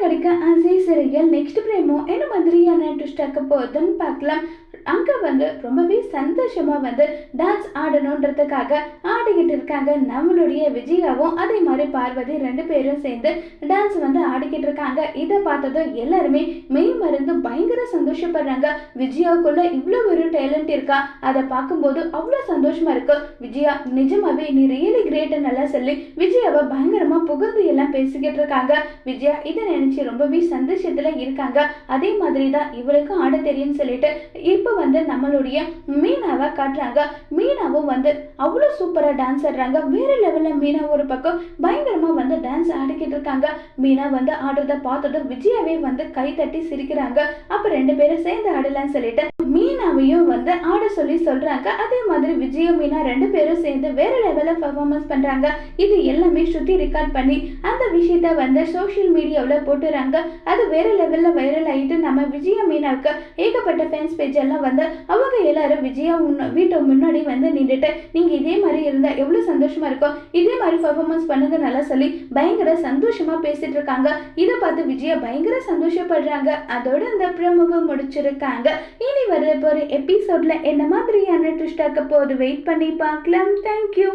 கிடைக்க ஆசை சிறையில் நெக்ஸ்ட் பிரேமோ என்ன மாதிரியான ட்விஸ்ட் ஆக்க போகுதுன்னு பார்க்கலாம். வந்து ரொம்பவே சந்தோஷமாக வந்து டான்ஸ் ஆடணுன்றதுக்காக ஆடிக்கிட்டு இருக்காங்க. நம்மளுடைய விஜயாவும் அதே மாதிரி பார்வதி ரெண்டு பேரும் சேர்ந்து டான்ஸ் வந்து ஆடிக்கிட்டு இருக்காங்க. இதை பார்த்ததும் எல்லாருமே மெய் மருந்து பயங்கர சந்தோஷப்படுறாங்க. விஜயாவுக்குள்ள இவ்வளோ ஒரு டேலண்ட் இருக்கா? அதை பார்க்கும்போது அவ்வளோ சந்தோஷமா இருக்கு. விஜயா நிஜமாவே நீ ரியலி கிரேட் நல்லா சொல்லி விஜயாவை பயங்கரமா புகழ்ந்து எல்லாம் பேசிக்கிட்டு இருக்காங்க. விஜயா இதை நினைச்சு ரொம்பவே சந்தோஷத்துல இருக்காங்க. அதே மாதிரி தான் இவளுக்கும் ஆட தெரியும்னு சொல்லிட்டு இப்போ வந்து நம்மளுடைய மீனாவை காட்டுறாங்க. மீனாவும் வந்து அவ்வளோ சூப்பராக டான்ஸ் ஆடுறாங்க. வேற லெவலில் மீனா ஒரு பக்கம் பயங்கரமாக வந்து டான்ஸ் ஆடிக்கிட்டு இருக்காங்க. மீனா வந்து ஆடுறத பார்த்ததும் விஜயாவே வந்து கை தட்டி சிரிக்கிறாங்க. அப்போ ரெண்டு பேரும் சேர்ந்து ஆடலாம்னு சொல்லிட்டு மீனாவையும் வந்து ஆட சொல்லி சொல்றாங்க. அதே மாதிரி விஜயும் மீனா ரெண்டு பேரும் சேர்ந்து வேற லெவலில் பர்ஃபார்மன்ஸ் பண்றாங்க. இது எல்லாமே ஸ்ருதி ரெக்கார்ட் பண்ணி அந்த விஷயத்த வந்து சோஷியல் மீடியாவில் போட்டுறாங்க. அது வேற லெவலில் வைரல் ஆகிட்டு நம்ம விஜய மீனாவுக்கு ஏகப்பட்ட ஃபேன்ஸ் பேஜ் எல்லாம் வந்து அவங்க எல்லாரும் விஜயா முன்ன வீட்டை முன்னாடி வந்து நின்றுட்டு நீங்க இதே மாதிரி இருந்தா எவ்வளவு சந்தோஷமா இருக்கும். இதே மாதிரி பர்ஃபார்மன்ஸ் பண்ணுங்க நல்லா சொல்லி பயங்கர சந்தோஷமா பேசிட்டு இருக்காங்க இதை பார்த்து விஜயா பயங்கர சந்தோஷப்படுறாங்க. அதோட அந்த ப்ரமோவை முடிச்சிருக்காங்க. இனி வர போற எபிசோட்ல என்ன மாதிரியான ட்விஸ்டாக்க போகுது? வெயிட் பண்ணி பார்க்கலாம். தேங்க்யூ